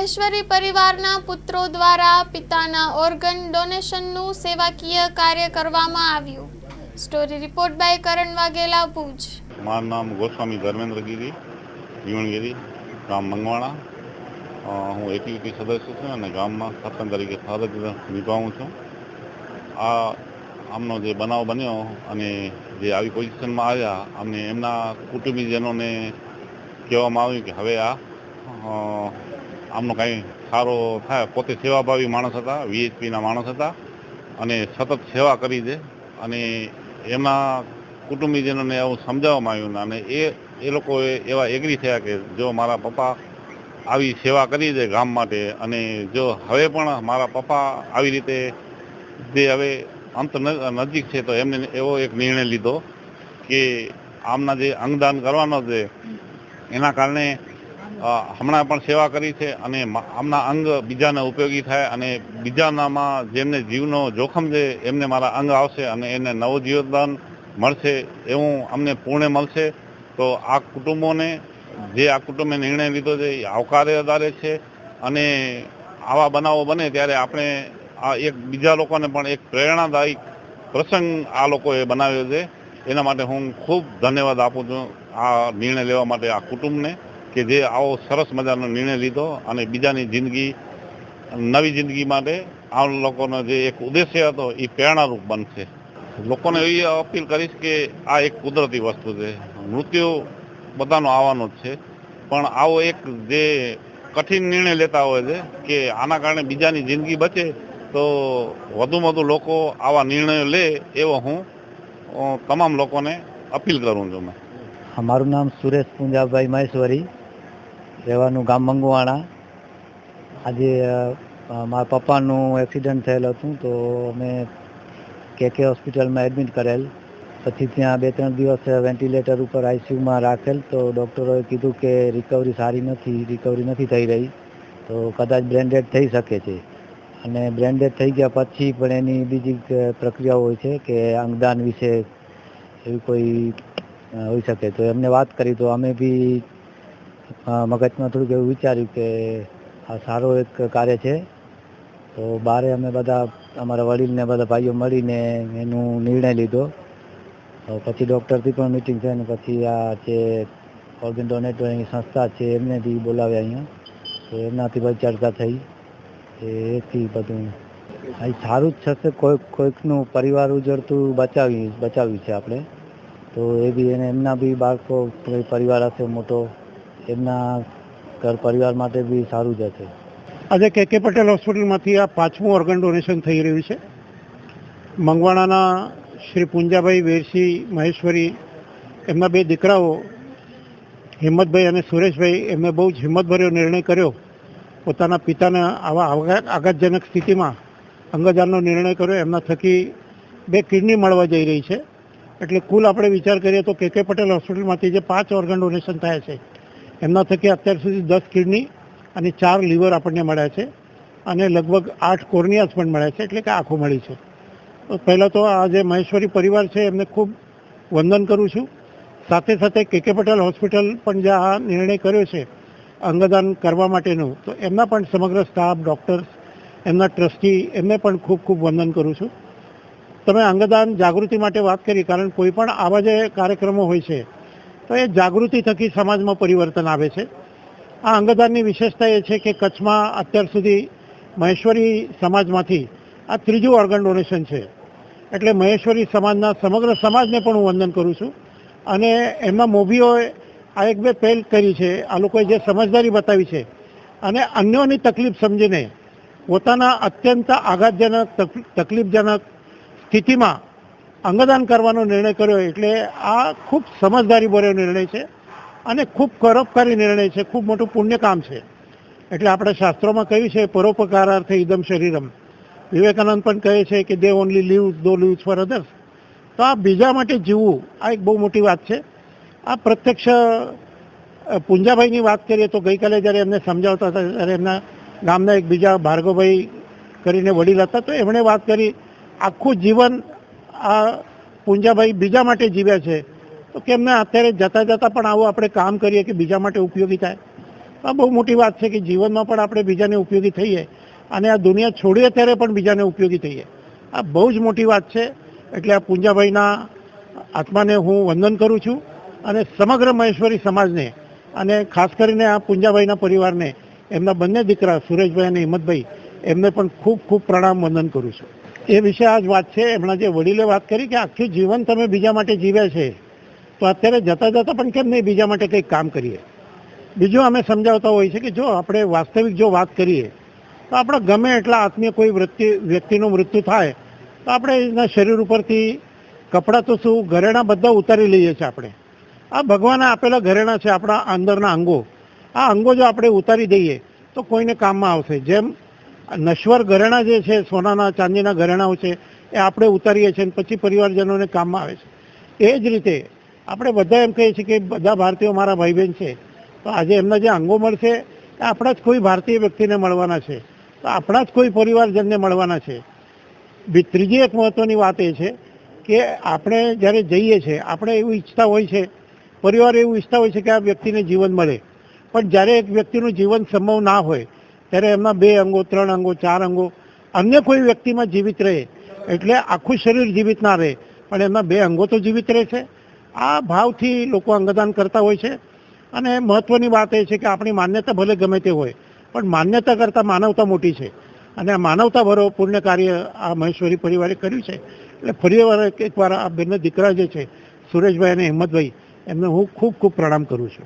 મહેશ્વરી પરિવારના પુત્રો દ્વારા પિતાના ઓર્ગન ડોનેશનનું સેવાકીય કાર્ય કરવામાં આવ્યું. Story report by Karan Vaghela, Bhuj. મારું નામ ગોસ્વામી ધર્મેન્દ્રગીરી, જીવણગીરી, ગામ મંગવાણા. હું એટીપી સદસ્ય છું અને ગામમાં સરપંચ તરીકે ફરજ નિભાવું છું. આ આમનો જે બનાવ બન્યો અને જે આવી પોઝિશનમાં આવ્યા, અમને એમના કુટુંબીજનોને કહેવામાં આવ્યું કે હવે આ આમનો કાંઈ સારો થાય. પોતે સેવાભાવી માણસ હતા, વીએચપીના માણસ હતા અને સતત સેવા કરી છે. અને એમના કુટુંબીજનોને એવું સમજાવવામાં આવ્યું અને એ એ લોકોએ એવા એગ્રી થયા કે જો મારા પપ્પા આવી સેવા કરી છે ગામ માટે, અને જો હવે પણ મારા પપ્પા આવી રીતે જે હવે અંત નજીક છે, તો એમને એવો એક નિર્ણય લીધો કે આમના જે અંગદાન કરવાનો છે, એના કારણે હમણાં પણ સેવા કરી છે અને આમના અંગ બીજાને ઉપયોગી થાય અને બીજાનામાં જેમને જીવનો જોખમ છે, એમને મારા અંગ આવશે અને એને નવું જીવનદાન મળશે એવું અમને પૂર્ણ મળશે. તો આ કુટુંબોને, જે આ કુટુંબે નિર્ણય લીધો છે, એ આવકાર્યદારે છે અને આવા બનાવો બને ત્યારે આપણે આ એક બીજા લોકોને પણ એક પ્રેરણાદાયક પ્રસંગ આ લોકોએ બનાવ્યો છે. એના માટે હું ખૂબ ધન્યવાદ આપું છું આ નિર્ણય લેવા માટે આ કુટુંબને. કે જે આવો સરસ મજાનો નિર્ણય લીધો અને બીજાની જિંદગી, નવી જિંદગી માટે આ લોકોનો જે એક ઉદ્દેશ્ય હતો એ પ્રેરણારૂપ બનશે. લોકોને એવી અપીલ કરીશ કે આ એક કુદરતી વસ્તુ છે. મૃત્યુ બધાનો આવવાનો જ છે. પણ આવો એક જે કઠિન નિર્ણય લેતા હોય છે કે આના કારણે બીજાની જિંદગી બચે, તો વધુમાં વધુ લોકો આવા નિર્ણયો લે એવો હું તમામ લોકોને અપીલ કરું છું. મેં મારું નામ સુરેશ પુંજાભાઈ મહેશ્વરી. રહેવાનું ગામ મંગવાણા. આજે મારા પપ્પાનું એક્સિડન્ટ થયેલ હતું તો અમે કે કે હોસ્પિટલમાં એડમિટ કરેલ. પછી ત્યાં બે ત્રણ દિવસ વેન્ટિલેટર ઉપર આઈસીયુમાં રાખેલ તો ડૉક્ટરોએ કીધું કે રિકવરી સારી નથી, રિકવરી નથી થઈ રહી. તો કદાચ બ્રેન્ડેડ થઈ શકે છે. અને બ્રેન્ડેડ થઈ ગયા પછી પણ એની બીજી પ્રક્રિયા હોય છે કે અંગદાન વિશે એવી કોઈ હોઈ શકે. તો એમને વાત કરી તો અમે બી મગજમાં થોડુંક એવું વિચાર્યું કે આ સારો એક કાર્ય છે. તો બારે અમે બધા, અમારા વડીલને બધા ભાઈઓ મળીને એનું નિર્ણય લીધો. પછી ડૉક્ટરથી પણ મિટિંગ થઈ અને પછી આ જે ઓર્ગન ડોનેટરની સંસ્થા છે, એમને બી બોલાવ્યા અહીંયા. તો એમનાથી બધી ચર્ચા થઈ. એથી બધું. અહીં સારું જ થશે કોઈક, કોઈકનું પરિવાર ઉજળતું બચાવી, બચાવ્યું છે આપણે. તો એ બી એને, એમના બી બાળકો, કોઈ પરિવાર હશે મોટો એમના ઘર પરિવાર માટે બી સારું જશે આજે કે કે પટેલ હોસ્પિટલમાંથી આ પાંચમું ઓર્ગન ડોનેશન થઈ રહ્યું છે. મંગવાણાના શ્રી પુંજાભાઈ વેરસી મહેશ્વરી, એમના બે દીકરાઓ, હિંમતભાઈ અને સુરેશભાઈ, એમને બહુ જ હિંમતભર્યો નિર્ણય કર્યો. પોતાના પિતાના આવા આઘાત આઘાતજનક સ્થિતિમાં અંગદાનનો નિર્ણય કર્યો. એમના થકી બે કિડની મળવા જઈ રહી છે. એટલે કુલ આપણે વિચાર કરીએ તો કે કે પટેલ હોસ્પિટલમાંથી જે પાંચ ઓર્ગન ડોનેશન થયા છે એમના થકી અત્યાર સુધી દસ કિડની અને ચાર લીવર આપણને મળ્યા છે અને લગભગ આઠ કોર્નિયાસ પણ મળ્યા છે એટલે કે આંખો મળી છે. પહેલાં તો આ જે મહેશ્વરી પરિવાર છે એમને ખૂબ વંદન કરું છું. સાથે સાથે કે કે પટેલ હોસ્પિટલ પણ જે આ નિર્ણય કર્યો છે અંગદાન કરવા માટેનું, તો એમના પણ સમગ્ર સ્ટાફ, ડૉક્ટર્સ, એમના ટ્રસ્ટી, એમને પણ ખૂબ ખૂબ વંદન કરું છું. તમે અંગદાન જાગૃતિ માટે વાત કરી, કારણ કોઈ પણ આવા જે કાર્યક્રમો હોય છે તો એ જાગૃતિ થકી સમાજમાં પરિવર્તન આવે છે. આ અંગદાનની વિશેષતા એ છે કે કચ્છમાં અત્યાર સુધી મહેશ્વરી સમાજમાંથી આ ત્રીજું ઓર્ગન ડોનેશન છે. એટલે મહેશ્વરી સમાજના સમગ્ર સમાજને પણ હું વંદન કરું છું. અને એમના મોભીઓએ આ એક બે પહેલ કરી છે. આ લોકોએ જે સમજદારી બતાવી છે અને અન્યોની તકલીફ સમજીને પોતાના અત્યંત આઘાતજનક, તક- તકલીફજનક સ્થિતિમાં અંગદાન કરવાનો નિર્ણય કર્યો એટલે આ ખૂબ સમજદારી ભર્યો નિર્ણય છે અને ખૂબ પરોપકારી નિર્ણય છે, ખૂબ મોટું પુણ્ય કામ છે. એટલે આપણે શાસ્ત્રોમાં કહ્યું છે, પરોપકારાર્થે ઇદમ શરીરમ. વિવેકાનંદ પણ કહે છે કે they only leave two leaves for others તો આ બીજા માટે જીવવું, આ એક બહુ મોટી વાત છે. આ પ્રત્યક્ષ પુંજાભાઈની વાત કરીએ તો ગઈકાલે જ્યારે એમને સમજાવતા હતા, ત્યારે એમના ગામના એક બીજા ભાર્ગવભાઈ કરીને વડીલ હતા, તો એમણે વાત કરી, આખું જીવન આ પુંજાભાઈ બીજા માટે જીવ્યા છે. તો કેમને અત્યારે જતા જતા પણ આવું આપણે કામ કરીએ કે બીજા માટે ઉપયોગી થાય. આ બહુ મોટી વાત છે કે જીવનમાં પણ આપણે બીજાને ઉપયોગી થઈએ અને આ દુનિયા છોડીએ ત્યારે પણ બીજાને ઉપયોગી થઈએ. આ બહુ જ મોટી વાત છે. એટલે આ પૂંજાભાઈના આત્માને હું વંદન કરું છું અને સમગ્ર મહેશ્વરી સમાજને અને ખાસ કરીને આ પૂંજાભાઈના પરિવારને, એમના બંને દીકરા સુરેશભાઈ અને હિંમતભાઈ, એમને પણ ખૂબ ખૂબ પ્રણામ વંદન કરું છું. એ વિશે આ જ વાત છે. હમણાં જે વડીલે વાત કરી કે આખું જીવન તમે બીજા માટે જીવ્યા છે, તો અત્યારે જતા જતા પણ કેમ નહીં બીજા માટે કંઈક કામ કરીએ? બીજું અમે સમજાવતા હોઈએ છીએ કે જો આપણે વાસ્તવિક જો વાત કરીએ, તો આપણે ગમે એટલા આત્મીય કોઈ વૃત્તિ, વ્યક્તિનું મૃત્યુ થાય, તો આપણે એના શરીર ઉપરથી કપડાં તો શું, ઘરેણાં બધા ઉતારી લઈએ છીએ આપણે. આ ભગવાને આપેલા ઘરેણાં છે આપણા અંદરના અંગો. આ અંગો જો આપણે ઉતારી દઈએ, તો કોઈને કામમાં આવશે. જેમ નશ્વર ઘરેણાં જે છે, સોનાના, ચાંદીના ઘરેણાઓ છે, એ આપણે ઉતારીએ છીએ અને પછી પરિવારજનોને કામમાં આવે છે. એ જ રીતે આપણે બધા એમ કહીએ છીએ કે બધા ભારતીયો મારા ભાઈ બહેન છે. તો આજે એમના જે અંગો મળશે, એ આપણા જ કોઈ ભારતીય વ્યક્તિને મળવાના છે. તો આપણા જ કોઈ પરિવારજનને મળવાના છે. ત્રીજી એક મહત્ત્વની વાત એ છે કે આપણે જ્યારે જઈએ છીએ, આપણે એવું ઈચ્છતા હોય છે, પરિવાર એવું ઈચ્છતા હોય છે કે આ વ્યક્તિને જીવન મળે. પણ જ્યારે એક વ્યક્તિનું જીવન સંભવ ના હોય ત્યારે એમના બે અંગો, ત્રણ અંગો, ચાર અંગો અન્ય કોઈ વ્યક્તિમાં જીવિત રહે એટલે આખું શરીર જીવિત ના રહે. પણ એમના બે અંગો તો જીવિત રહે છે. આ ભાવથી લોકો અંગદાન કરતા હોય છે. અને મહત્ત્વની વાત એ છે કે આપણી માન્યતા ભલે ગમે તે હોય, પણ માન્યતા કરતાં માનવતા મોટી છે. અને આ માનવતા ભરો પુણ્ય કાર્ય આ મહેશ્વરી પરિવારે કર્યું છે. એટલે ફરી વાર એકવાર આ બંને દીકરા જે છે, સુરેશભાઈ અને હિંમતભાઈ, એમને હું ખૂબ ખૂબ પ્રણામ કરું છું.